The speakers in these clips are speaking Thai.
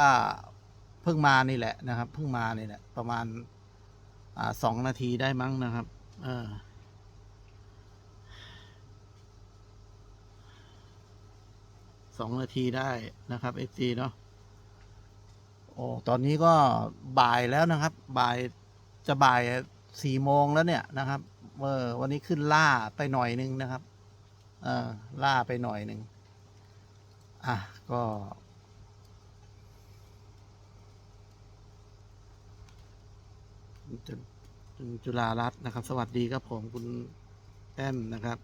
ก็เพิ่งมานี่แหละนะครับ เพิ่งมานี่แหละ ประมาณอสองนาทีได้มั้งนะครับ เออสองนาทีได้นะครับเอซีเนาะโอ้ตอนนี้ก็บ่ายแล้วนะครับ บ่ายจะบ่ายสี่โมงแล้วเนี่ยนะครับเออวันนี้ขึ้นล่าไปหน่อยนึงนะครับ เออล่าไปหน่อยหนึ่งอะก็ จุฬารัตน์นะครับ สวัสดีครับผมคุณแอมนะครับ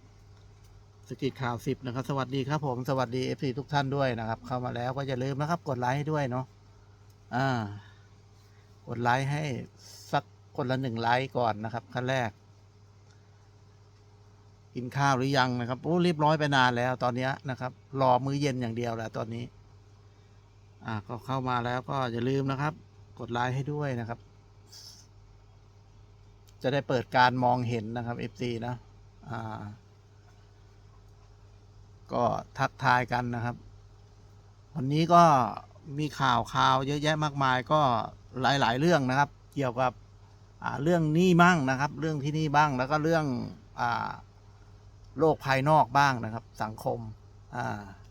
สกิจข่าวสิบนะครับ สวัสดีครับผมสวัสดีเอฟซีทุกท่านด้วยนะครับ เข้ามาแล้วก็อย่าลืมนะครับ กดไลค์ให้ด้วยเนาะอ่ากดไลค์ให้สักคนละหนึ่งไลค์ก่อนนะครับขั้นแรก กินข้าวหรือยังนะครับโอ้เรียบร้อยไปนานแล้วตอนนี้นะครับ รอมื้อเย็นอย่างเดียวแหละตอนนี้ อ่าก็เข้ามาแล้วก็อย่าลืมนะครับ กดไลค์ให้ด้วยนะครับ จะได้เปิดการมองเห็นนะครับ FC นะอ่าก็ทักทายกันนะครับ วันนี้ก็มีข่าวข่าวเยอะแยะมากมายก็หลาย ๆ เรื่องนะครับ เกี่ยวกับเรื่องหนี้บ้างนะครับ เรื่องที่นี่บ้างแล้วก็เรื่องอโลกภายนอกบ้างนะครับ สังคม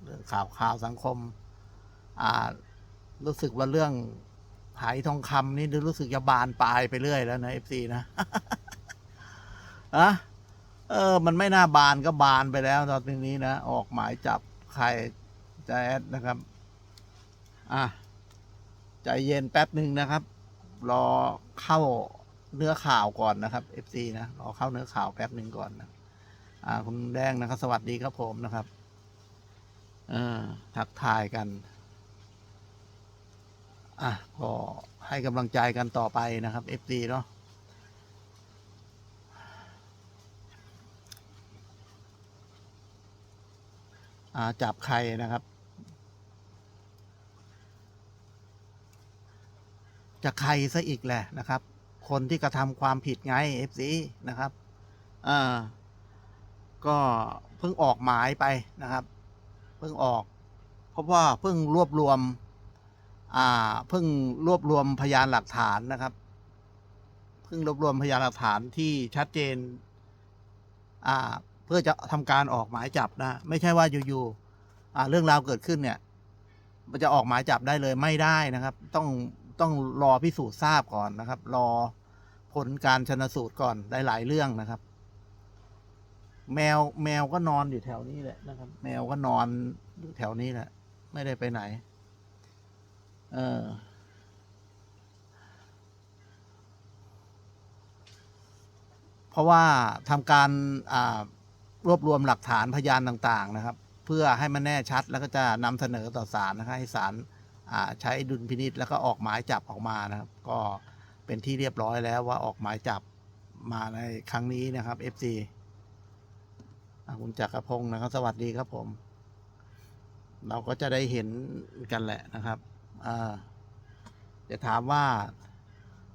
เรื่องข่าวข่าวสังคมรู้สึกว่าเรื่อง หายทองคำนี่รู้สึกจะบานปลายไปเรื่อยแล้วนะเอฟซีนะอะเออ มันไม่น่าบานก็บานไปแล้ว ตอนนี้นะ ออกหมายจับใครจะแอดนะครับ อะ ใจเย็นแป๊บหนึ่งนะครับ รอเข้าเนื้อข่าวก่อนนะครับ FC นะ รอเข้าเนื้อข่าวแป๊บหนึ่งก่อนนะ อ่า คุณแดงนะครับ สวัสดีครับผมนะครับ เออทักทายกัน อะก็ให้กำลังใจกันต่อไปนะครับ FC เนาะอ่าจับใครนะครับ จะใครซะอีกแหละนะครับ คนที่กระทำความผิดไง FC นะครับอ่าก็เพิ่งออกหมายไปนะครับ เพิ่งออก เพราะว่าเพิ่งรวบรวม เพิ่งรวบรวมพยานหลักฐานนะครับ เพิ่งรวบรวมพยานหลักฐานที่ชัดเจน เพื่อจะทำการออกหมายจับนะ ไม่ใช่ว่าอยู่ๆเรื่องราวเกิดขึ้นเนี่ย มันจะออกหมายจับได้เลยไม่ได้นะครับ ต้องต้องรอพิสูจน์ทราบก่อนนะครับ รอผลการชนสูตรก่อนได้หลายเรื่องนะครับ แมวแมวก็นอนอยู่แถวนี้แหละนะครับ แมวก็นอนอยู่แถวนี้แหละ ไม่ได้ไปไหน เออเพราะว่าทำการรวบรวมหลักฐานพยานต่างๆนะครับ เพื่อให้มันแน่ชัดแล้วก็จะนำเสนอต่อศาลนะครับให้ศาลใช้ดุลพินิษแล้วก็ออกหมายจับออกมานะครับ ก็เป็นที่เรียบร้อยแล้วว่าออกหมายจับมาในครั้งนี้นะครับ FC คุณจักรพงศ์นะครับ สวัสดีครับผม เราก็จะได้เห็นกันแหละนะครับ จะถามว่า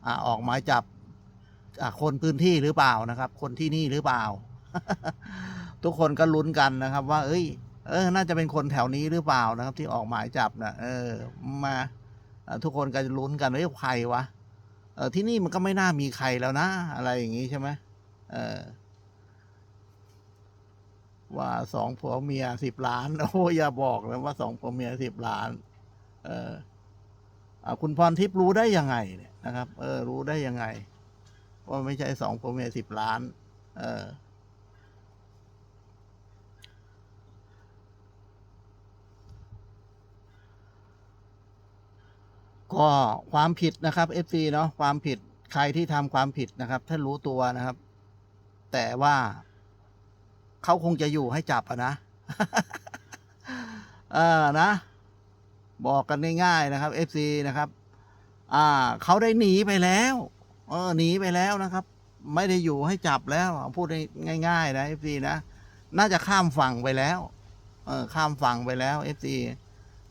อ่าออกหมายจับคนพื้นที่หรือเปล่านะครับ คนที่นี่หรือเปล่า ทุกคนก็ลุ้นกันนะครับ ว่า เอ้ย เออ น่าจะเป็นคนแถวนี้หรือเปล่านะครับ ที่ออกหมายจับนะเออ มาทุกคนก็จะลุ้นกันว่าเอ้ยใครวะเออที่นี่มันก็ไม่น่ามีใครแล้วนะ อะไรอย่างนี้ใช่ไหมเออว่าสองผัวเมียสิบล้านโอ้อย่าบอกเลยว่าสองผัวเมียสิบล้าน เออ คุณพรทิพย์รู้ได้ยังไงเนี่ยนะครับ เออ รู้ได้ยังไง ว่าไม่ใช่สองผัวเมสิบล้าน เออ ก็ความผิดนะครับ FC เนาะความผิดใครที่ทำความผิดนะครับถ้ารู้ตัวนะครับ แต่ว่าเขาคงจะอยู่ให้จับอะนะ เออนะ บอกกันง่ายๆนะครับ FC นะครับ อ่าเขาได้หนีไปแล้วเออหนีไปแล้วนะครับ ไม่ได้อยู่ให้จับแล้ว พูดง่ายๆนะ FC นะ น่าจะข้ามฝั่งไปแล้วเออข้ามฝั่งไปแล้ว FC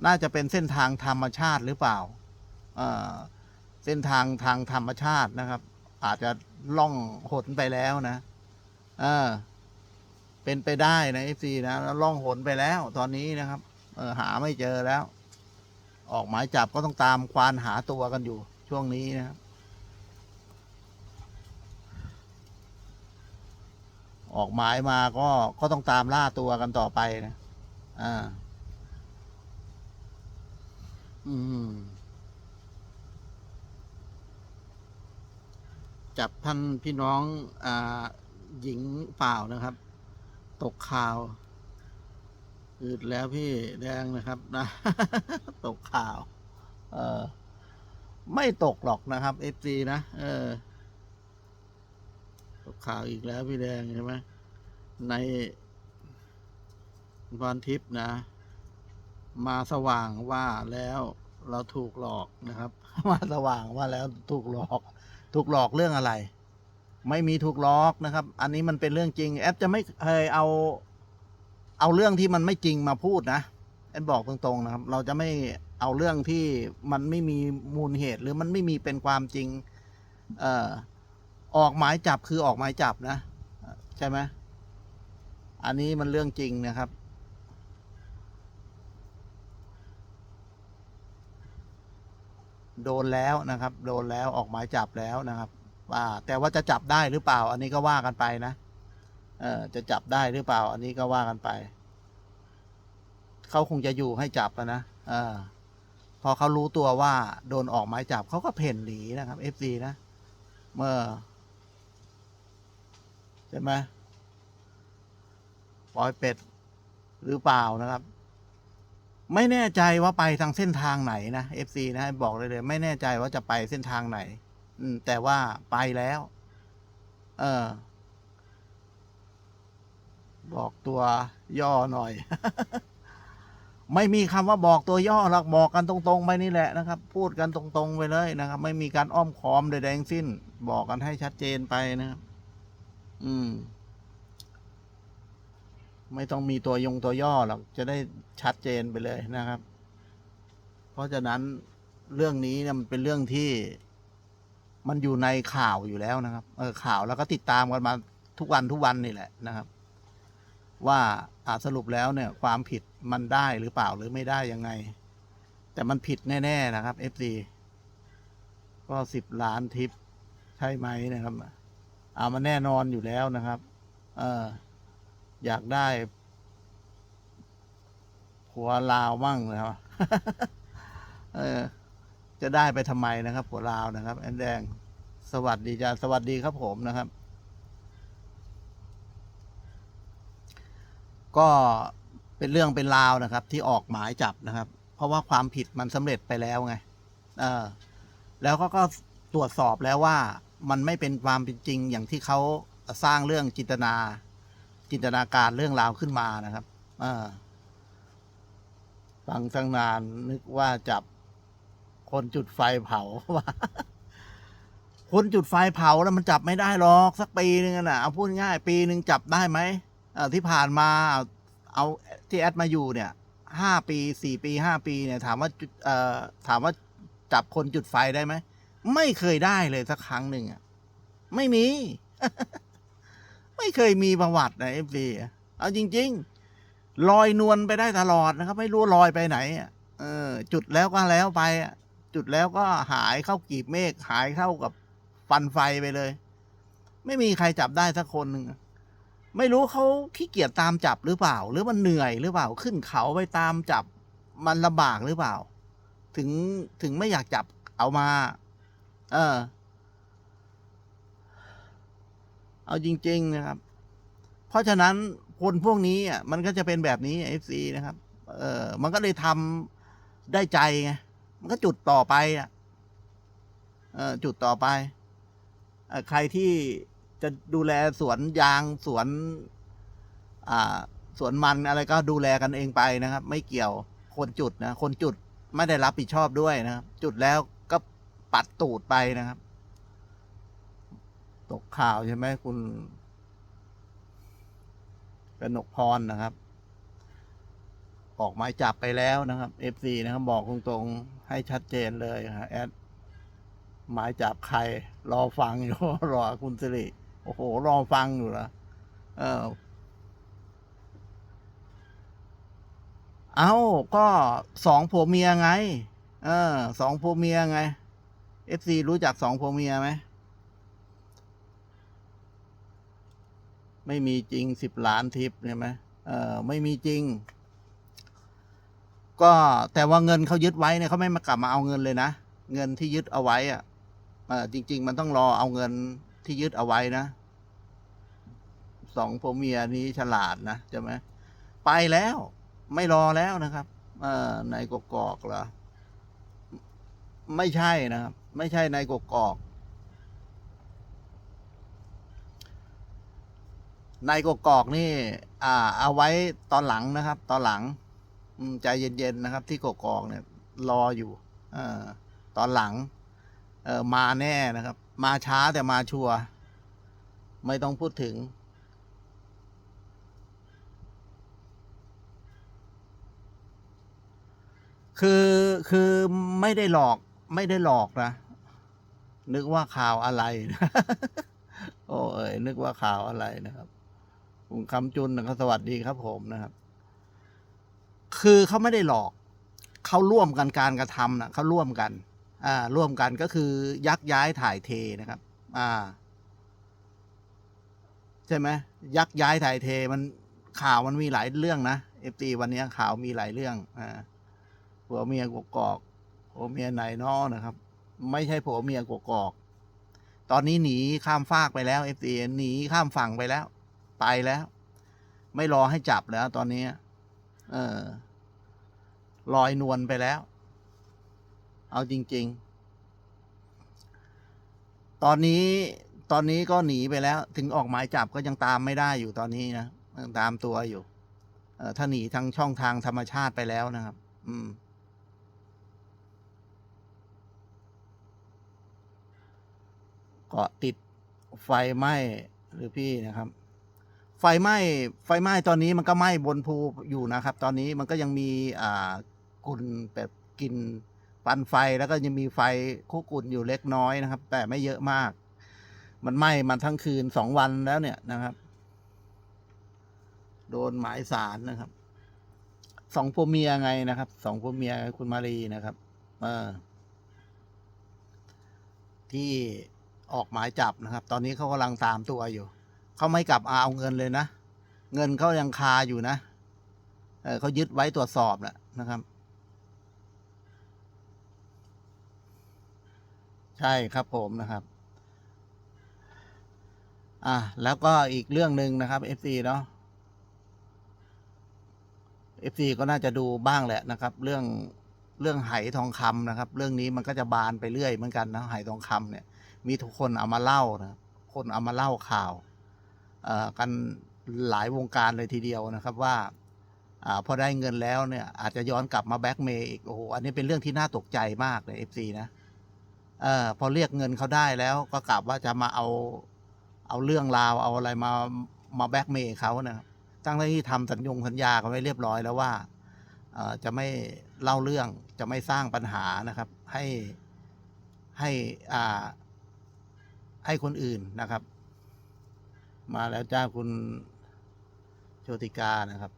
น่าจะเป็นเส้นทางธรรมชาติหรือเปล่าเออเส้นทางทางธรรมชาตินะครับ อาจจะล่องหนไปแล้วนะเออเป็นไปได้นะเอฟซีนะแล้วล่องหนไปแล้ว ตอนนี้นะครับ เออหาไม่เจอแล้ว ออกหมายจับก็ต้องตามควานหาตัวกันอยู่ช่วงนี้นะครับ ออกหมายมาก็ก็ต้องตามล่าตัวกันต่อไปนะ อ่า อืม จับท่านพี่น้อง อ่า หญิงเปล่านะครับ ตกข่าว อืดแล้วพี่แดงนะครับนะ ตกข่าว เออไม่ตกหรอกนะครับเอฟซีนะเออ ตกข่าวอีกแล้วพี่แดงใช่ไหมในวันทิพย์นะ มาสว่างว่าแล้วเราถูกหลอกนะครับ มาสว่างว่าแล้วถูกหลอก ถูกหลอกเรื่องอะไร ไม่มีถูกหลอกนะครับ อันนี้มันเป็นเรื่องจริง แอดจะไม่เคยเอา เอาเรื่องที่มันไม่จริงมาพูดนะแอดบอกตรงๆนะครับ เราจะไม่เอาเรื่องที่มันไม่มีมูลเหตุ หรือมันไม่มีเป็นความจริง เอ่อออกหมายจับคือออกหมายจับนะ ใช่ไหมอันนี้มันเรื่องจริงนะครับ โดนแล้วนะครับ โดนแล้วออกหมายจับแล้วนะครับว่า แต่ว่าจะจับได้หรือเปล่า อันนี้ก็ว่ากันไปนะ เออจะจับได้หรือเปล่า อันนี้ก็ว่ากันไป เขาคงจะอยู่ให้จับนะเออพอเขารู้ตัวว่าโดนออกหมายจับเขาก็เพ่นหนีนะครับเอฟซีนะเมื่อใช่ไหมปล่อยเป็ดหรือเปล่านะครับ ไม่แน่ใจว่าไปทางเส้นทางไหนนะเอฟซีนะบอกเลยเลย ไม่แน่ใจว่าจะไปเส้นทางไหน อืม แต่ว่าไปแล้ว เออ บอกตัวย่อหน่อย ไม่มีคำว่าบอกตัวย่อหรอกบอกกันตรงๆไปนี่แหละนะครับ พูดกันตรงๆไปเลยนะครับ ไม่มีการอ้อมค้อมใดๆทั้งสิ้น บอกกันให้ชัดเจนไปนะครับ อืม ไม่ต้องมีตัวยงตัวย่อหรอกจะได้ชัดเจนไปเลยนะครับ เพราะฉะนั้นเรื่องนี้เนี่ยมันเป็นเรื่องที่มันอยู่ในข่าวอยู่แล้วนะครับ เออข่าวแล้วก็ติดตามกันมาทุกวันทุกวันนี่แหละนะครับ ว่าสรุปแล้วเนี่ยความผิดมันได้หรือเปล่าหรือไม่ได้ยังไง แต่มันผิดแน่ ๆ นะครับ FC ก็สิบล้านทิปใช่ไหมนะครับเอามาแน่นอนอยู่แล้วนะครับเอออยากได้ผัวลาวมั่งนะครับเออจะได้ไปทำไมนะครับผัวลาวนะครับแอนแดงสวัสดีจ้าสวัสดีครับผมนะครับ ก็เป็นเรื่องเป็นราวนะครับ ที่ออกหมายจับนะครับ เพราะว่าความผิดมันสำเร็จไปแล้วไงเออแล้วก็ก็ตรวจสอบแล้วว่ามันไม่เป็นความเป็นจริงอย่างที่เขาสร้างเรื่องจินตนา จินตนาการเรื่องราวขึ้นมานะครับเออฟังตั้งนานนึกว่าจับคนจุดไฟเผาว่าคนจุดไฟเผาแล้วมันจับไม่ได้หรอก สักปีหนึ่งนะเอาพูดง่าย ปีหนึ่งจับได้ไหม ที่ผ่านมาเอาที่แอดมาอยู่เนี่ยห้าปีสี่ปีห้าปีเนี่ยถามว่าถามว่าจับคนจุดไฟได้ไหมไม่เคยได้เลยสักครั้งหนึ่งอะไม่มี ไม่เคยมีประวัตินะเอฟซีเอาจริง ๆ ลอยนวลไปได้ตลอดนะครับ ไม่รู้ลอยไปไหนอะเออ จุดแล้วก็แล้วไปอะจุดแล้วก็หายเข้ากีบเมฆหายเข้ากับฟันไฟไปเลย ไม่มีใครจับได้สักคนหนึ่ง ไม่รู้เขาขี้เกียจตามจับหรือเปล่า หรือมันเหนื่อยหรือเปล่าขึ้นเขาไปตามจับมันลำบากหรือเปล่า ถึงถึงไม่อยากจับเอามา เออ เอาจริง ๆ นะครับ เพราะฉะนั้นคนพวกนี้อะมันก็จะเป็นแบบนี้เอฟซีนะครับ เออ มันก็เลยทำได้ใจไงมันก็จุดต่อไปอะ เออจุดต่อไปออใครที่ จะดูแลสวนยางสวน อ่า สวนมันอะไรก็ดูแลกันเองไปนะครับ ไม่เกี่ยวคนจุดนะ คนจุดไม่ได้รับผิดชอบด้วยนะครับ จุดแล้วก็ปัดตูดไปนะครับ ตกข่าวใช่ไหมคุณกนกพรนะครับ ออกหมายจับไปแล้วนะครับ FC นะครับ บอกตรงๆให้ชัดเจนเลยครับแอดหมายจับใคร รอฟังอยู่รอคุณสิริ อ้โห รอฟังอยู่เหรอเออ เอาก็สองผัวเมียไง เออสองผัวเมียไงเอฟซีรู้จักสองผัวเมียไหม ไม่มีจริงสิบล้านทิปใช่ไหมเออไม่มีจริง ก็แต่ว่าเงินเขายึดไว้เนี่ยเขาไม่มากลับมาเอาเงินเลยนะ เงินที่ยึดเอาไว้อะเออจริง ๆ มันต้องรอเอาเงินที่ยึดเอาไว้นะ สองผัวเมียนี้ฉลาดนะใช่ไหมไปแล้วไม่รอแล้วนะครับเออในกกอกเหรอไม่ใช่นะครับ ไม่ใช่ในกกอกในกกอกนี่ อ่า เอาไว้ตอนหลังนะครับ ตอนหลังใจเย็นๆนะครับ ที่กกอกเนี่ย รออยู่ออตอนหลังเออมาแน่นะครับ มาช้าแต่มาชัวร์ไม่ต้องพูดถึง คือคือไม่ได้หลอกไม่ได้หลอกนะ นึกว่าข่าวอะไรนะโอ้เอ้ยนึกว่าข่าวอะไรนะครับคุณคำจุนนะครับสวัสดีครับผมนะครับ คือเขาไม่ได้หลอก เขาร่วมกันการกระทำนะเขาร่วมกัน อ่า ร่วมกันก็คือยักย้ายถ่ายเทนะครับ อ่า ใช่ไหมยักย้ายถ่ายเทมันข่าวมันมีหลายเรื่องนะเอฟตีวันนี้ข่าวมีหลายเรื่อง อ่า ผัวเมียกกอกผัวเมียไหนนอนะครับ ไม่ใช่ผัวเมียกกอกตอนนี้หนีข้ามฟากไปแล้วเอฟซีหนีข้ามฝั่งไปแล้ว ไปแล้ว ไม่รอให้จับแล้วตอนนี้ เออลอยนวลไปแล้ว เอาจริง ๆ ตอนนี้ตอนนี้ก็หนีไปแล้ว ถึงออกหมายจับก็ยังตามไม่ได้อยู่ตอนนี้นะยังตามตัวอยู่ เออถ้าหนีทางช่องทางธรรมชาติไปแล้วนะครับ อืม เกาะติดไฟไหม้หรือพี่นะครับ ไฟไหม้ไฟไหม้ตอนนี้มันก็ไหม้บนภูอยู่นะครับ ตอนนี้มันก็ยังมีอ่ากุ่นแบบกลินปันไฟแล้วก็ยังมีไฟคุกุ่นอยู่เล็กน้อยนะครับ แต่ไม่เยอะมาก มันไหม้มาทั้งคืนสองวันแล้วเนี่ยนะครับ โดนหมายสารนะครับสองผัวเมียไงนะครับสองผัวเมียคุณมารีนะครับ เออที่ ออกหมายจับนะครับ ตอนนี้เขากำลังตามตัวอยู่ เขาไม่กลับมาเอาเงินเลยนะ เงินเขายังคาอยู่นะเเขายึดไว้ตรวจสอบแหละนะครับ ใช่ครับผมนะครับ อะแล้วก็อีกเรื่องหนึ่งนะครับ FC เนาะ FC ก็น่าจะดูบ้างแหละนะครับ เรื่องเรื่องไหทองคำนะครับ เรื่องนี้มันก็จะบานไปเรื่อยเหมือนกันนะไหทองคำเนี่ย มีทุกคนเอามาเล่านะคนเอามาเล่าข่าวกันหลายวงการเลยทีเดียวนะครับว่าอพอได้เงินแล้วเนี่ยอาจจะย้อนกลับมาแบ็กเมย์อีกโอ้โหอันนี้เป็นเรื่องที่น่าตกใจมากเลย FC นะอพอเรียกเงินเขาได้แล้วก็กลับว่าจะมาเอาเอาเรื่องราวเอาอะไรมามาแบ็กเมย์เขานะครับตั้งที่ทำสัญญงสัญญากันไว้เรียบร้อยแล้วว่าจะไม่เล่าเรื่องจะไม่สร้างปัญหานะครับ ให้ให้อ่า ให้คนอื่นนะครับ มาแล้วจ้าคุณโชติกานะครับ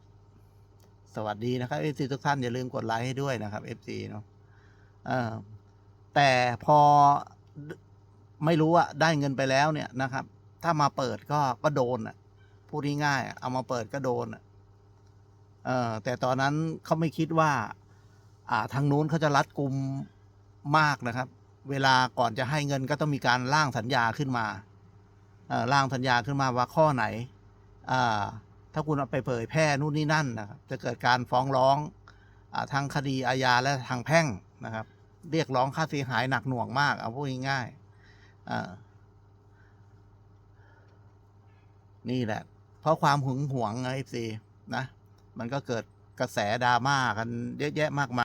สวัสดีนะครับเอฟซีทุกท่านอย่าลืมกดไลค์ให้ด้วยนะครับเอฟซีเนาะแต่พอไม่รู้ว่าได้เงินไปแล้วเนี่ยนะครับ ถ้ามาเปิดก็ก็โดนอะพูดง่ายๆเอามาเปิดก็โดนอะเออแต่ตอนนั้นเขาไม่คิดว่า อ่าทางนู้นเขาจะรัดกุมมากนะครับ เวลาก่อนจะให้เงินก็ต้องมีการร่างสัญญาขึ้นมาเอ่อร่างสัญญาขึ้นมาว่าข้อไหน ถ้าคุณเอาไปเผยแพร่นู่นนี่นั่นนะครับ จะเกิดการฟ้องร้องอทางคดีอาญาและทางแพ่งนะครับ เรียกร้องค่าเสียหายหนักหน่วงมาก เอาพูดง่ายๆนี่แหละ เพราะความหึงหวงไอซีนะ มันก็เกิดกระแสดราม่ากันเยอะแยะมากมาย